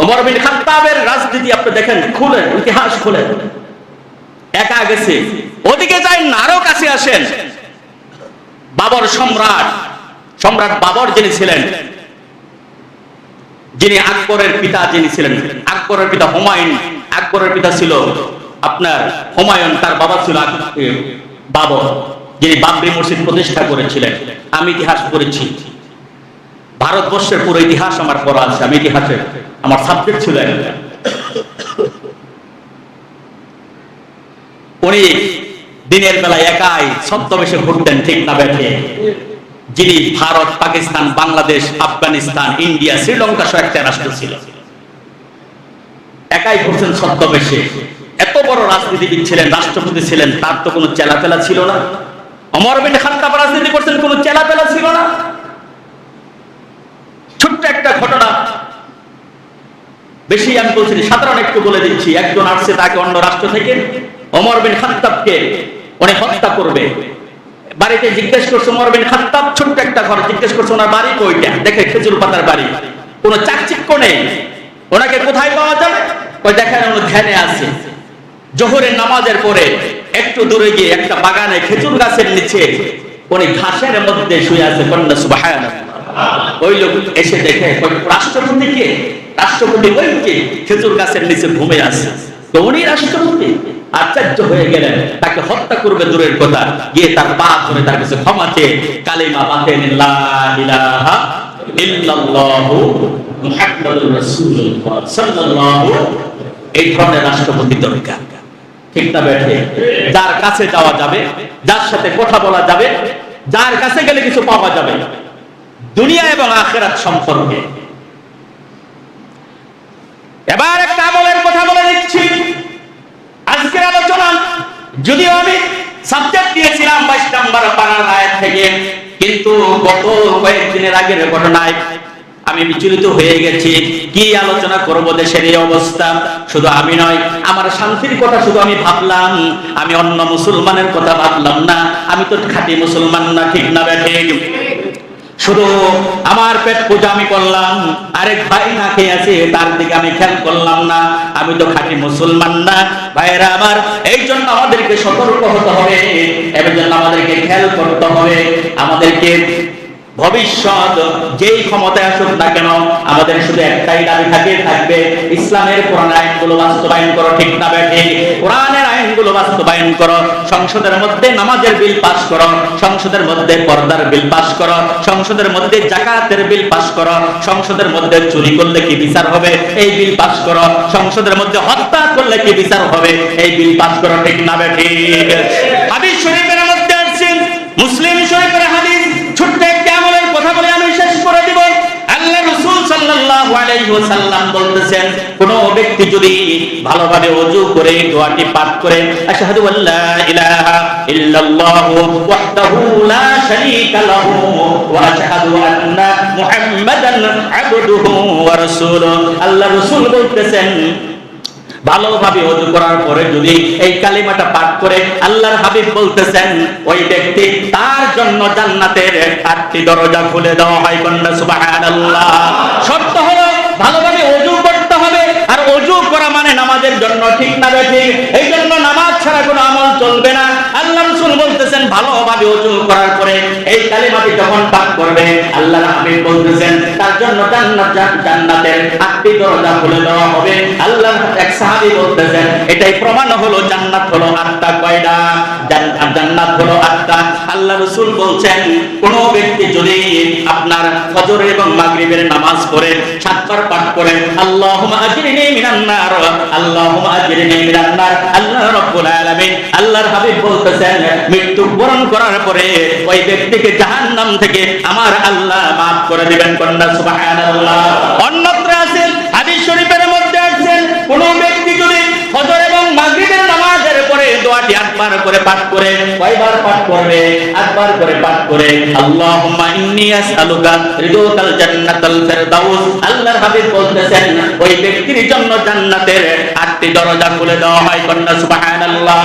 ওমর বিন খাত্তাবের রাজনীতি আপনি দেখেন, খুলেন, ইতিহাস খুলেন। একা গেছে। ওদিকে যাই কাছে আসেন। বাবর সম্রাট সম্রাট বাবর যিনি ছিলেন, যিনি আকবরের পিতা যিনি ছিলেন, আকবরের পিতা হুমায়ুন, আকবরের পিতা ছিল আপনার হুমায়ুন, তার বাবা ছিল বাবর, যিনি বাবরি মসজিদ প্রতিষ্ঠা করেছিলেন। আমি ইতিহাস পড়েছি। ভারতবর্ষের পুরো ইতিহাস আমার পড়া আছে, আমি ইতিহাসে আমার সাবজেক্ট ছিল উনি দিনের বেলায় একাই ছদ্মবেশে ঘুরতেন ঠিক না বেঠে যিনি ভারত, পাকিস্তান, বাংলাদেশ, আফগানিস্তান, ইন্ডিয়া, শ্রীলঙ্কা সহ একটা রাষ্ট্র ছিল। একাই ঘুরছেন ছদ্মবেশে। এত বড় রাজনীতিবিদ ছিলেন, রাষ্ট্রপতি ছিলেন, তার তো কোনো চেলাপেলা ছিল না। অমর বিন খাত্তাব রাজনীতি করছেন কোনো চেলাপেলা ছিল না ছোট্ট একটা ঘটনা বেশি আমি বলছি সাধারণ একটু বলে দিচ্ছি, একজন আসছে তাকে অন্য রাষ্ট্র থেকে অমর বিন খাত্তাবকে উনি হত্যা করবে। বাড়িতে জিজ্ঞেস করছে অমর বিন খাত্তাব, ছোট্ট একটা ঘর। জিজ্ঞেস করছে, ওনার বাড়ি কইটা? দেখে খেজুর পাতার বাড়ি। কোনো চাকচিক্য নেই। ওনাকে কোথায় পাওয়া যাবে ওই দেখেন উনি ধ্যানে আছে। জোহরের নামাজের পরে একটু দূরে গিয়ে একটা বাগানে খেজুর গাছের নিচে উনি ঘাসের মধ্যে শুয়ে আছে। কন্যা সুবহানাল্লাহ। ওই লোক এসে দেখে রাষ্ট্রপতি কে? রাষ্ট্রপতি ওই কে খেজুর গাছের নিচে ঘুমে আছে তো উনি রাষ্ট্রপতি আশ্চর্য হয়ে গেলেন, তাকে হত্যা করবে দূরের কথা। গিয়ে তার পা ধরে তার কাছে ক্ষমা চেয়ে কালিমা সাল্লাল্লাহু এই ধরনের রাষ্ট্রপতি দরকার। ঠিক না বেঠে? যার কাছে যাওয়া যাবে, যার সাথে কথা বলা যাবে, যার কাছে গেলে কিছু পাওয়া যাবে। দুনিয়া এবং আখেরাত সম্পর্কে এবার একটা আমলের কথা বলে দিচ্ছি। আজকের আলোচনা, যদিও আমি সাবজেক্ট দিয়েছিলাম বাইশ নাম্বার পাড়ার আয়াত থেকে, কিন্তু গত কয়েকদিনের আগের ঘটনায় আমি বিচলিত হয়ে গেছি। কি আলোচনা করব দেশের এই অবস্থা? শুধু আমি নয়, আমার শান্তির কথা শুধু আমি ভাবলাম, আমি অন্য মুসলমানের কথা ভাবলাম না। আমি তো খাঁটি মুসলমান না, ঠিক না ব্যাঠে শুধু আমার পেট পূজা আমি করলাম, আরেক ভাই না খেয়ে আছে, তার দিকে আমি খেয়াল করলাম না। আমি তো খাঁটি মুসলমান না। ভাইরা আমার, এই জন্য আমাদেরকে সতর্ক হতে হবে, এর জন্য আমাদেরকে খেয়াল করতে হবে। আমাদেরকে ভবিষ্যৎ, যেই ক্ষমতায় আসুক না কেন, আমাদের শুধু একটাই দাবি থাকে, থাকবে ইসলামের কোরআন আইনগুলো বাস্তবায়ন করো, ঠিক না ব্যাঠে কোরআনের আইনগুলো বাস্তবায়ন করো, সংসদের মধ্যে নামাজের বিল পাস করো, সংসদের মধ্যে পর্দার বিল পাস করো, সংসদের মধ্যে জাকাতের বিল পাস করো, সংসদের মধ্যে চুরি করলে কি বিচার হবে? এই বিল পাস করো, সংসদের মধ্যে হত্যা করলে কি বিচার হবে? এই বিল পাস করো, ঠিক না ব্যাঠে হাদিস শরীফের মধ্যে আসছেন মুসলিম শরীফের হাদিস বলতেছেন ভালোভাবে অজু করার পরে যদি এই কালিমাটা পাঠ করে, আল্লাহর হাবিব বলতেছেন, ওই ব্যক্তি তার জন্য জান্নাতের আটটি দরজা খুলে দেওয়া হয় কন্যা, সুবহানাল্লাহ। শর্ত হলো ভালোভাবে অজু করতে হবে আর অজু করা মানে নামাজের জন্য ঠিক না ঠিক? এই জন্য নামাজ ছাড়া কোনো আমল চলবে না। এটাই প্রমাণ হলো জান্নাত হলো জান্নাত হলো আল্লাহ রাসূল বলছেন, কোন ব্যক্তি যদি আপনার ফজর এবং নামাজ পড়ে, সাতবার পাঠ করে, আল্লাহুম্মা আজরিনি আল্লাহ রাব্বুল আল্লাহর হাবিব বলতেছেন মৃত্যু বরণ করার পরে ওই ব্যক্তিকে জাহান্নাম থেকে আমার আল্লাহ maaf করে দিবেন কন্যা, সুবহানাল্লাহ। অন্যত্র আছে হাদিস শরীফের মধ্যে আছে কোন ব্যক্তি যদি ফজর এবং মাগরিবের নামাজের পরে দোয়াটি আটবার করে পাঠ করে, কয়বার পাঠ করবে? আটবার করে পাঠ করে, আল্লাহুম্মা ইন্নী আসআলুকা রিদুকাল জান্নাতাল ফিরদাউস। আল্লাহর হাবিব বলতেছেন, ওই ব্যক্তির জন্য জান্নাতের আটটি দরজা খুলে দেওয়া হয় কন্যা, সুবহানাল্লাহ।